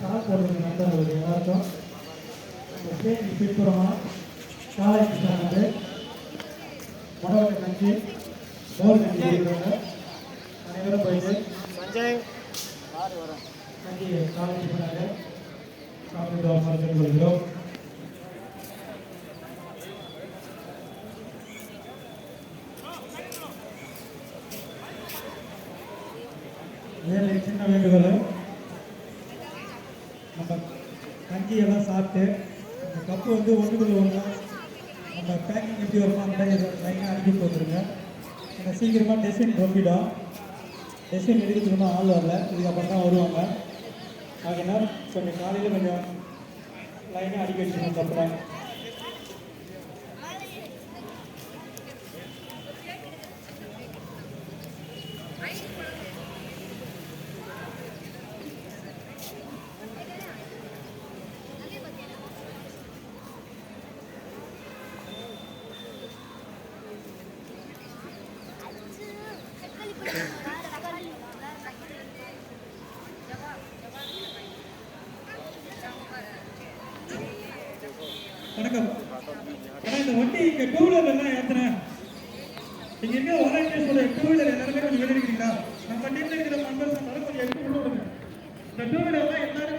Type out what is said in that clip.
கால் எல்லாருக்கும் பின்புறமாக காலை கிருஷ்ணாரு மனோகர் கஞ்சி மோர் கஞ்சி இருக்கிறாங்க அனைவரும் போயிட்டு கஞ்சி காலை சாப்பிட்டு ஏழை சின்ன வேண்டுகோள். நம்ம தங்கியெல்லாம் சாப்பிட்டு அந்த கப்பு வந்து ஒன்றுக்குள்ள ஒன்று நம்ம பேக்கிங் எப்படி வருமோ அந்த மாதிரி லைனாக அனுப்பி போட்டுருங்க. ஏன்னா சீக்கிரமாக டெசின் ரொம்பிடும் டெசின் எடுக்கிறதுக்கு ஆள் வரல. இதுக்கப்புறம் தான் வருவாங்க. ஆகினா கொஞ்சம் காலையில் கொஞ்சம் லைனாக அடிக்க வச்சுக்கணும் தப்புறேன் வணக்கம். ஏன்னா இந்த வண்டி இங்க டூ வீலர் எல்லாம் ஏத்துறேன். இங்க இருக்க டூ வீலர் எல்லாருமே கொஞ்சம் வெளியிருக்கீங்களா நம்ம டீம்ல இருக்கிற மெம்பர்ஸ் எல்லாரும் கொஞ்சம் டூ வீலர் எல்லாம் எல்லாரும்